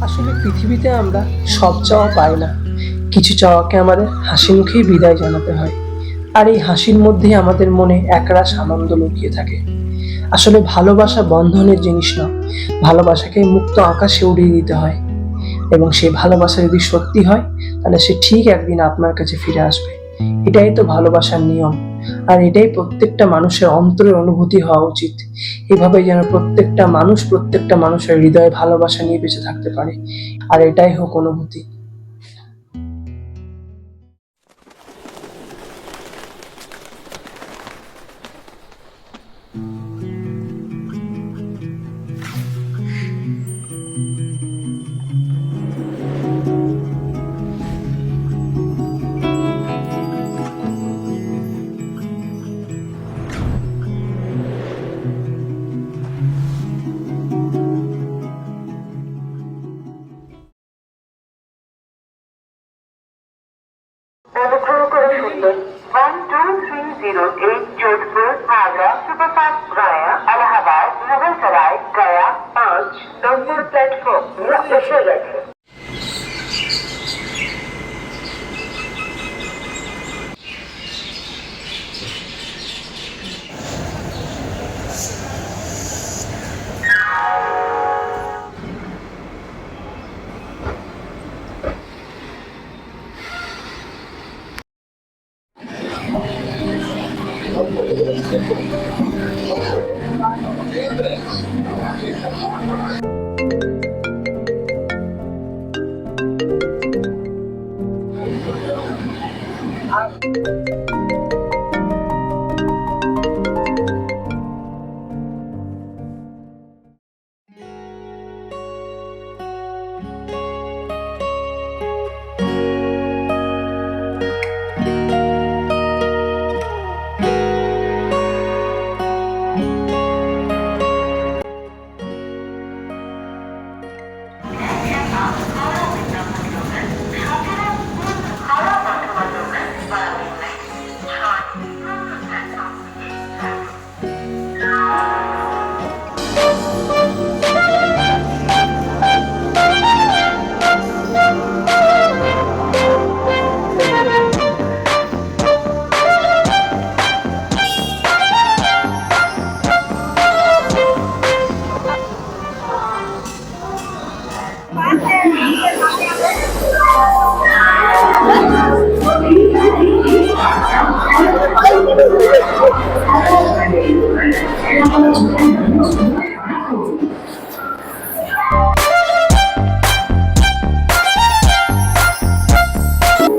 আসলে পৃথিবীতে আমরা সব চাওয়া পাই না। কিছু চাওয়াকে আমাদের হাসি মুখেই বিদায় জানাতে হয়। আর এই হাসির মধ্যেই আমাদের মনে একরাশ আনন্দ লুকিয়ে থাকে। আসলে ভালোবাসা বন্ধনের জিনিস না ভালোবাসাকে মুক্ত আকাশে উড়িয়ে দিতে হয়। এবং সেই ভালোবাসা যদি সত্যি হয়, তাহলে সে ঠিক একদিন আপনার কাছে ফিরে আসবে। এটাই তো ভালোবাসার নিয়ম। আর এটাই প্রত্যেকটা মানুষের অন্তরের অনুভূতি হওয়া উচিত। এভাবে যেন প্রত্যেকটা মানুষ প্রত্যেকটা মানুষের হৃদয়ে ভালোবাসা নিয়ে বেঁচে থাকতে পারে। আর এটাই হোক অনুভূতি।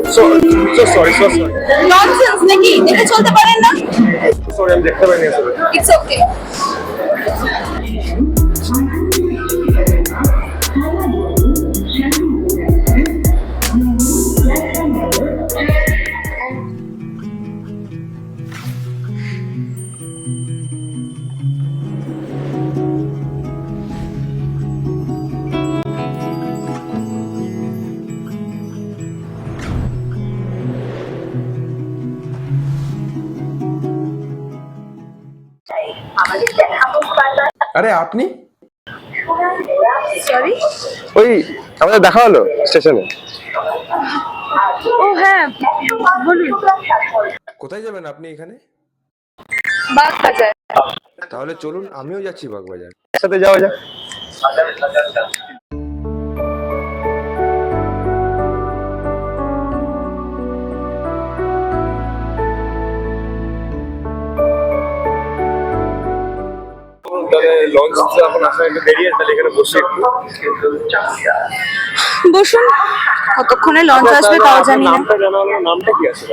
So, sorry sorry. ননসেন্স নাকি দেখে চলতে পারেন না সরি আমি দেখতে পাইনি আসলে। ইটস ওকে আরে আপনি? সরি ওই আমাদের দেখা হলো স্টেশনে। ও হ্যাঁ বলুন। কোথায় যাবেন আপনি এখানে? বাগবাজার। তাহলে চলুন আমিও যাচ্ছি বাগবাজার। একসাথে যাওয়া যাক। তাহলে লঞ্চ এখন আসলে একটু দেরি আছে তাহলে এখানে বসে একটু। বসুন কতক্ষণে লঞ্চ আসবে তাও জানি না। নামটা জানা হলো নামটা কি আছে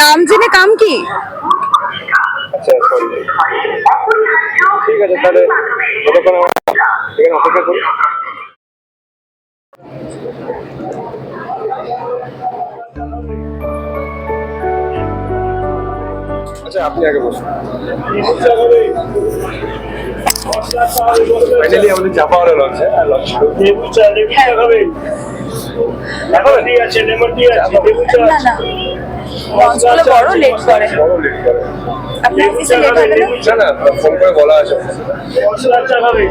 নাম জেনে কাম কি? আচ্ছা সরি ঠিক আছে তাহলে যতক্ষণ আমরা এখানে অপেক্ষা করি। আপনি আগে বসুন। ফাইনালি আমাদের চাপা হলো লঞ্চে আছে না বড় লেট করে। বড় লেট করে আপনার অফিসে লেট হবে না? না না ফোন করে বলা আছে। মশলা চা খাবেন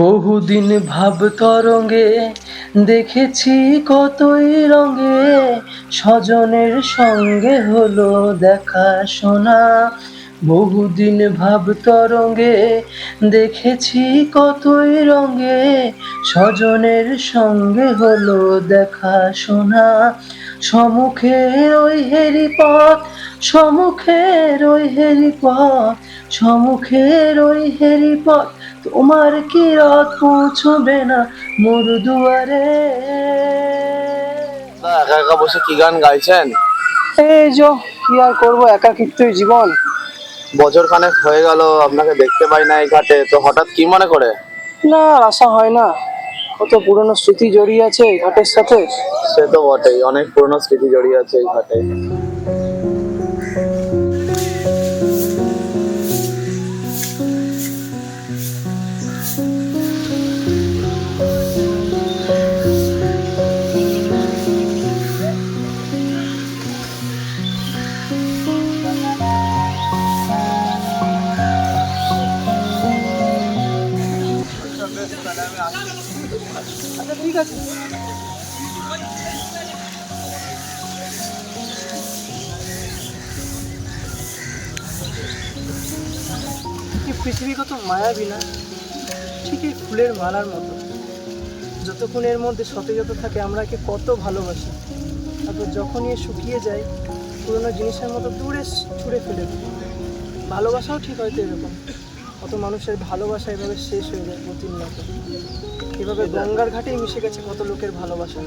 বহুদিন ভাব তরঙ্গে দেখেছি কতই রঙে স্বজনের সঙ্গে হলো দেখা শোনা। বহুদিন ভাব তরঙ্গে দেখেছি কতই রঙে স্বজনের সঙ্গে হলো দেখা শোনা। সমুখের ওই হেরি পথ সমুখের ওই হেরি পথ সমুখের ওই হেরি পথ তোমার কি রথ পৌঁছবে না মোর দুয়ারে? একা একা বসে কি গান গাইছেন? এই যো কি আর করব একাকিত্বই জীবন। বছর খানেক হয়ে গেল আপনাকে দেখতে পাই না এই ঘাটে তো হঠাৎ কি মনে করে? না আর আশা হয় না। কত পুরনো স্মৃতি জড়িয়ে আছে এই ঘাটের সাথে। সে তো বটেই অনেক পুরনো স্মৃতি জড়িয়ে আছে এই ঘাটে। আছে পৃথিবী কত মায়াবী না ঠিক এই ফুলের মালার মতো। যতক্ষণ এর মধ্যে সতেজতা থাকে, আমরা একে কত ভালোবাসি। তারপর যখনই এ শুকিয়ে যায়, পুরোনো জিনিসের মতো দূরে ছুঁড়ে ফেলে ভালোবাসাও ঠিক হয়তো এরকম কত মানুষের ভালোবাসা এভাবে শেষ হয়ে যায় প্রতিনিয়ত। এভাবে গঙ্গার ঘাটেই মিশে গেছে, কত লোকের ভালোবাসা।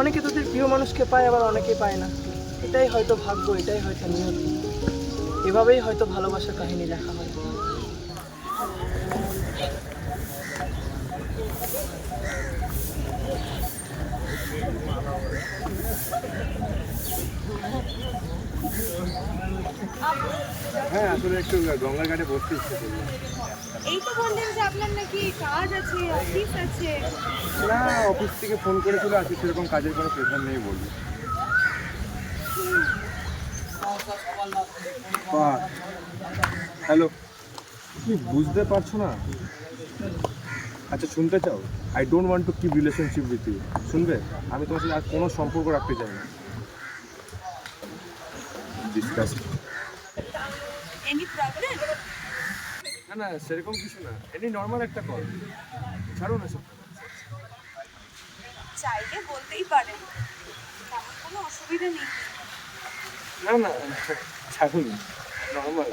অনেকে তাদের প্রিয় মানুষকে পায়, আবার অনেকে পায় না। এটাই হয়তো ভাগ্য, এটাই হয়তো নিয়তি এভাবেই হয়তো ভালোবাসার কাহিনী লেখা হয়। হ্যাঁ আসলে একটু গঙ্গার ঘাটে বসতে ইচ্ছে করল। এই তো বললেন যে আপনার নাকি কাজ আছে অফিস আছে। না অফিস থেকে ফোন করেছিল আজকে সেরকম কাজের কোনো প্রেশার নেই বলব হ্যালো তুমি বুঝতে পারছ না? আচ্ছা শুনতে চাও? I don't want to keep relationship with you শুনবে? আমি তোমার সাথে আর কোনো সম্পর্ক রাখতে চাই না। ডিসকাস না না সেরকম কিছু না। এমনি নর্মাল একটা কল ছাড়ো না সব। চাইলে বলতেই পারেন। তেমন কোনো অসুবিধা নেই। না না ছাড়ুন। নর্মাল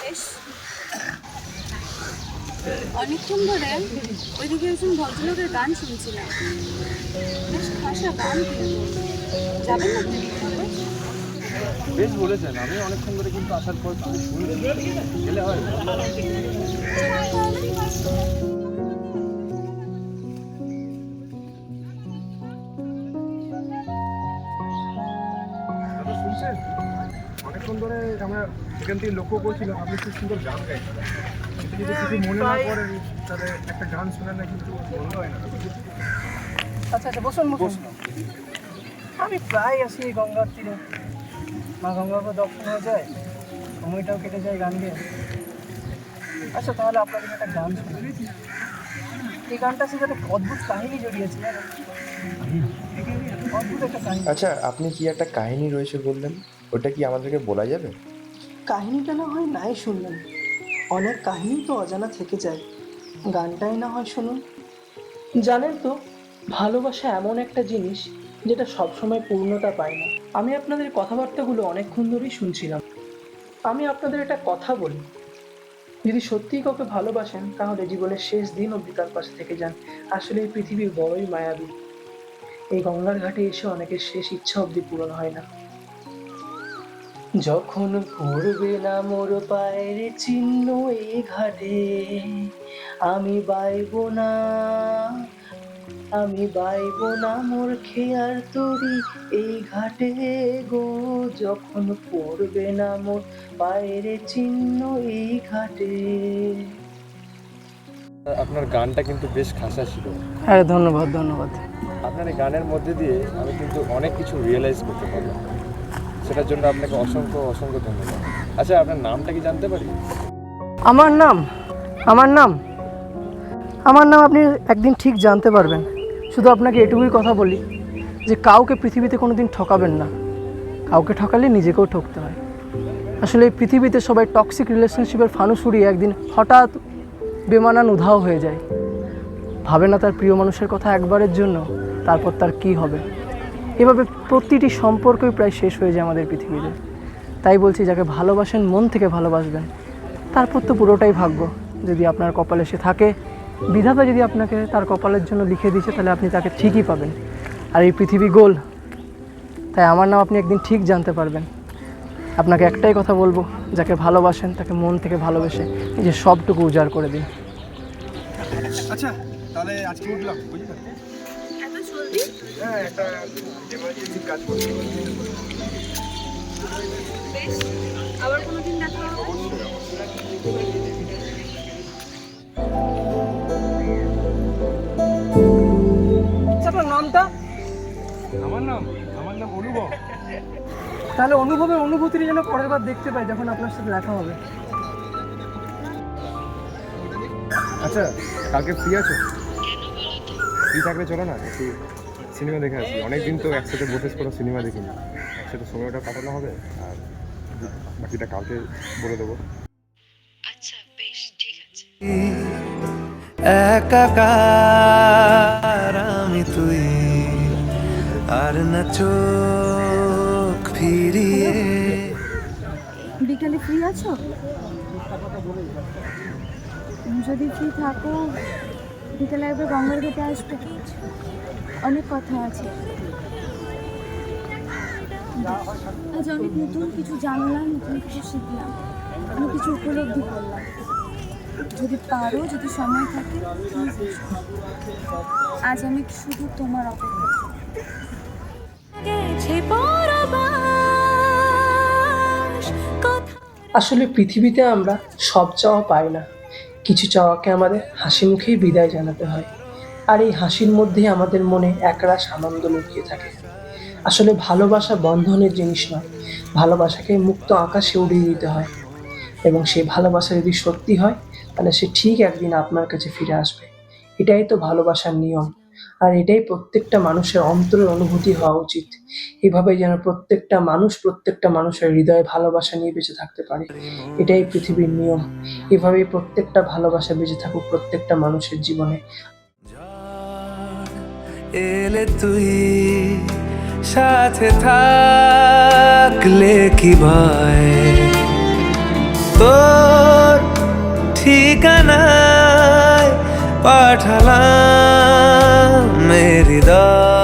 বেশ। অনেকক্ষণ ধরে ওইদিকে একজন ভদ্রলোকের গান শুনছিলাম। বেশ খাসা গান। যাবেন না? বেশ বলেছেন আমি অনেকক্ষণ ধরে কিন্তু আসার পর তুমি শুনলে গেলে হয়। অনেকক্ষণ ধরে আমরা এখান থেকে লক্ষ্য করছিলাম আপনি খুব সুন্দর গান গাইছেন যদি কিছু মনে না করেন তাহলে একটা গান না কিন্তু বন্ধ হয় না। আচ্ছা আচ্ছা বসুন। বসুন। আমি প্রায় আসি গঙ্গার তীরে। মা গঙ্গার উপর দর্শন হয়ে যায় সময়টাও কেটে যায় গান গেয়ে আচ্ছা তাহলে আপনাদের একটা গান শুনি। এই গানটার সাথে একটা অদ্ভুত কাহিনী জড়িয়েছে অদ্ভুত একটা কাহিনী। আচ্ছা আপনি কি একটা কাহিনী রয়েছে বললেন? ওটা কি আমাদেরকে বলা যাবে? কাহিনীটা না হয় নাই শুনলেন। অনেক কাহিনী তো অজানা থেকে যায়। গানটাই না হয় শুনুন। জানেন তো ভালোবাসা এমন একটা জিনিস যেটা সবসময় পূর্ণতা পায় না। আমি আপনাদের কথাবার্তাগুলো অনেকক্ষণ ধরেই শুনছিলাম। আমি আপনাদের একটা কথা বলি। যদি সত্যিই কাউকে ভালোবাসেন, তাহলে জীবনের শেষ দিন অবধি তার পাশে থেকে যান। আসলে এই পৃথিবীর বড়ই মায়াবী। এই গঙ্গার ঘাটে এসে অনেকের শেষ ইচ্ছা অবধি পূরণ হয় না। যখন পড়বে না মোর পায়ের চিহ্ন এই ঘাটে, আমি বাইব না। আমি বাইব না মোর খেয়ার তরি। এই ঘাটে গো যখন পড়বে না মোর পায়ের চিহ্ন এই ঘাটে। আপনার গানটা কিন্তু বেশ খাসা ছিল। হ্যাঁ ধন্যবাদ ধন্যবাদ। আপনার এই গানের মধ্যে দিয়ে আমি কিন্তু অনেক কিছু রিয়েলাইজ করতে পারলাম। সেটার জন্য আপনাকে অসংখ্য অসংখ্য ধন্যবাদ। আচ্ছা আপনার নামটা কি জানতে পারি? আমার নাম আমার নাম আমার নাম আপনি একদিন ঠিক জানতে পারবেন। শুধু আপনাকে এটুকুই কথা বলি যে কাউকে পৃথিবীতে কোনো দিন ঠকাবেন না। কাউকে ঠকালে নিজেকেও ঠকতে হয়। আসলে এই পৃথিবীতে সবাই টক্সিক রিলেশনশিপের ফানুস উড়িয়ে একদিন হঠাৎ বেমানান উধাও হয়ে যায়। ভাবে না তার প্রিয় মানুষের কথা একবারের জন্য, তারপর তার কি হবে? এভাবে প্রতিটি সম্পর্কই প্রায় শেষ হয়ে যায় আমাদের পৃথিবীতে। তাই বলছি, যাকে ভালোবাসেন মন থেকে ভালোবাসবেন, তারপর তো পুরোটাই ভাগ্য। যদি আপনার কপালে সে থাকে বিধাতা যদি আপনাকে তার কপালের জন্য লিখে দিয়েছে তাহলে আপনি তাকে ঠিকই পাবেন। আর এই পৃথিবী গোল। তাই আমার নাম আপনি একদিন ঠিক জানতে পারবেন। আপনাকে একটাই কথা বলব যাকে ভালোবাসেন তাকে মন থেকে ভালোবেসে নিজের সবটুকু উজাড় করে দিন। আচ্ছা তাহলে আজকে উঠলাম জলদি? হ্যাঁ একটা কাজ তাহলে অনুভবের অনুভূতিটা যেন পরের বার দেখতে পাই যখন আপনার সাথে দেখা হবে। আচ্ছা কালকে ফ্রি আছো? ফ্রি থাকলে চলো না একটু সিনেমা দেখে আসি। অনেকদিন তো একসাথে বসে কোনো সিনেমা দেখিনি। একসাথে সময়টা কাটানো হবে আর বাকিটা কালকে বলে দেবো। একাকার আমি তুই আর না চোখ বিকালে ফ্রি আছো? যদি ফ্রি থাকো বিকালে একবার গঙ্গার ঘাটে আসবে। অনেক কথা আছে। আজ অনেক নতুন কিছু জানলাম, নতুন কিছু শিখলাম। অনেক কিছু উপলব্ধি করলাম। যদি পারো, যদি সময় থাকে আজ আমি শুধু তোমার অপেক্ষা আসলে পৃথিবীতে আমরা সব চাওয়া পাই না। কিছু চাওয়াকে আমাদের হাসি মুখেই বিদায় জানাতে হয়। আর এই হাসির মধ্যেই আমাদের মনে একরাশ আনন্দ লুকিয়ে থাকে। আসলে ভালোবাসা বন্ধনের জিনিস নয়, ভালোবাসাকে মুক্ত আকাশে উড়িয়ে দিতে হয়। এবং সেই ভালোবাসা যদি সত্যি হয়, তাহলে সে ঠিক একদিন আপনার কাছে ফিরে আসবে। এটাই তো ভালোবাসার নিয়ম। আর এটাই প্রত্যেকটা মানুষের অন্তরের অনুভূতি হওয়া উচিত। এভাবে যেন প্রত্যেকটা মানুষ প্রত্যেকটা মানুষের হৃদয়ে ভালোবাসা নিয়ে বেঁচে থাকতে পারে। এটাই পৃথিবীর নিয়ম। এভাবেই প্রত্যেকটা ভালোবাসা বেঁচে থাকুক প্রত্যেকটা মানুষের জীবনে। এলে তুই সাথে থাকলে কি ভয়? তোর ঠিকানায় পাঠালাম হৃদয়